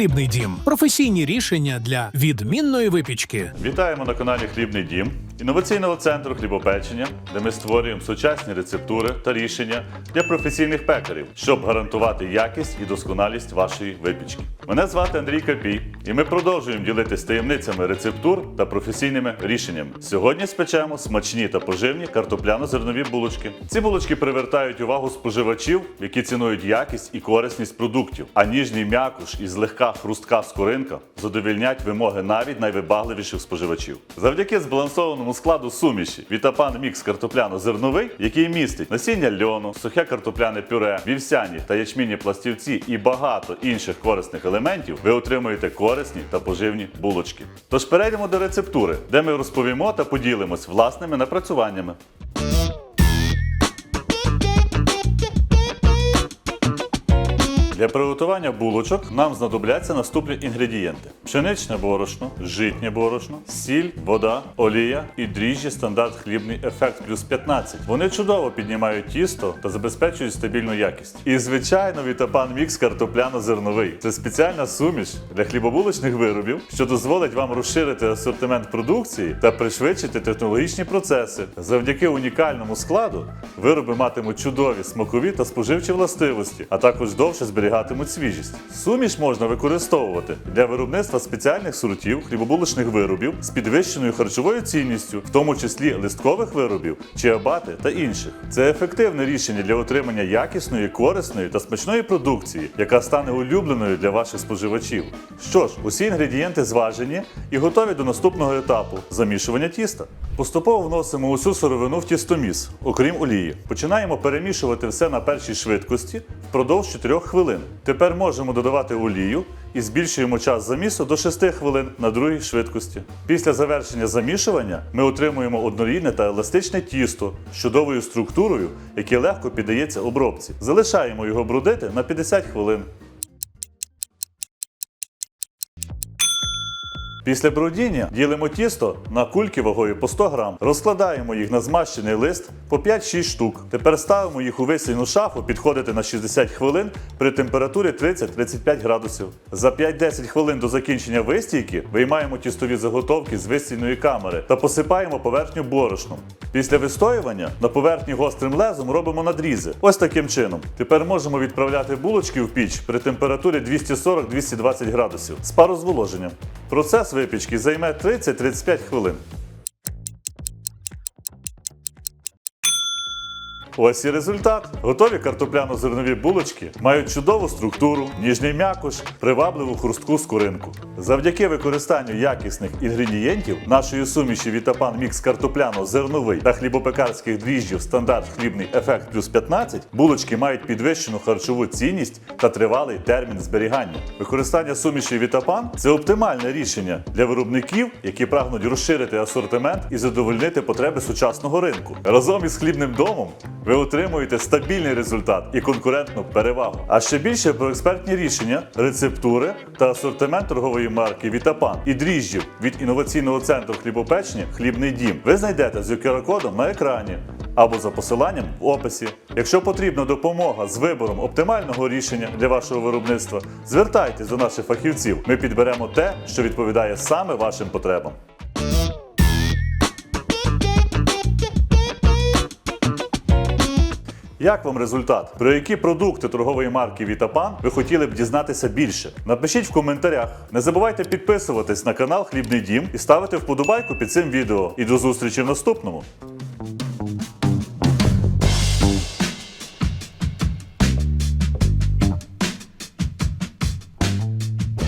Хлібний дім професійні рішення для відмінної випічки. Вітаємо на каналі Хлібний Дім, інноваційного центру хлібопечення, де ми створюємо сучасні рецептури та рішення для професійних пекарів, щоб гарантувати якість і досконалість вашої випічки. Мене звати Андрій Капій, і ми продовжуємо ділитися таємницями рецептур та професійними рішеннями. Сьогодні спечемо смачні та поживні картопляно-зернові булочки. Ці булочки привертають увагу споживачів, які цінують якість і корисність продуктів, а ніжний м'якуш і злегка хрустка скоринка задовільнять вимоги навіть найвибагливіших споживачів. Завдяки збалансованому складу суміші Вітапан Мікс картопляно-зерновий, який містить насіння льону, сухе картопляне пюре, вівсяні та ячмінні пластівці і багато інших корисних елементів, ви отримуєте корисні та поживні булочки. Тож перейдемо до рецептури, де ми розповімо та поділимось власними напрацюваннями. Для приготування булочок нам знадобляться наступні інгредієнти: пшеничне борошно, житнє борошно, сіль, вода, олія і дріжджі стандарт хлібний ефект плюс 15. Вони чудово піднімають тісто та забезпечують стабільну якість. І звичайно, вітапан мікс картопляно-зерновий. Це спеціальна суміш для хлібобулочних виробів, що дозволить вам розширити асортимент продукції та пришвидшити технологічні процеси. Завдяки унікальному складу вироби матимуть чудові смакові та споживчі властивості, а також довше зберігатимуть свіжість. Суміш можна використовувати для виробництва спеціальних сортів хлібобулочних виробів з підвищеною харчовою цінністю, в тому числі листкових виробів, чиабати та інших. Це ефективне рішення для отримання якісної, корисної та смачної продукції, яка стане улюбленою для ваших споживачів. Що ж, усі інгредієнти зважені і готові до наступного етапу замішування тіста. Поступово вносимо усю сировину в тістоміс, окрім олії. Починаємо перемішувати все на першій швидкості впродовж 4 хвилин. Тепер можемо додавати олію і збільшуємо час замісу до 6 хвилин на другій швидкості. Після завершення замішування ми отримуємо однорідне та еластичне тісто з чудовою структурою, яке легко піддається обробці. Залишаємо його брудити на 50 хвилин. Після брудіння ділимо тісто на кульки вагою по 100 грам, розкладаємо їх на змащений лист по 5-6 штук. Тепер ставимо їх у висільну шафу підходити на 60 хвилин при температурі 30-35 градусів. За 5-10 хвилин до закінчення вистійки виймаємо тістові заготовки з вистільної камери та посипаємо поверхню борошном. Після вистоювання на поверхні гострим лезом робимо надрізи. Ось таким чином. Тепер можемо відправляти булочки в піч при температурі 240-220 градусів з парозволоженням. Процес випічки займе 30-35 хвилин. Ось і результат. Готові картопляно-зернові булочки мають чудову структуру, ніжний м'якуш, привабливу хрустку скоринку. Завдяки використанню якісних інгредієнтів нашої суміші Вітапан Мікс картопляно-зерновий та хлібопекарських дріжджів стандарт хлібний ефект плюс 15 булочки мають підвищену харчову цінність та тривалий термін зберігання. Використання суміші Вітапан це оптимальне рішення для виробників, які прагнуть розширити асортимент і задовольнити потреби сучасного ринку. Разом із хлібним домом ви отримуєте стабільний результат і конкурентну перевагу. А ще більше про експертні рішення, рецептури та асортимент торгової марки Вітапан і дріжджів від інноваційного центру хлібопечення Хлібний дім ви знайдете з QR-кодом на екрані або за посиланням в описі. Якщо потрібна допомога з вибором оптимального рішення для вашого виробництва, звертайтесь до наших фахівців. Ми підберемо те, що відповідає саме вашим потребам. Як вам результат? Про які продукти торгової марки Вітапан ви хотіли б дізнатися більше? Напишіть в коментарях. Не забувайте підписуватись на канал Хлібний Дім і ставити вподобайку під цим відео. І до зустрічі в наступному.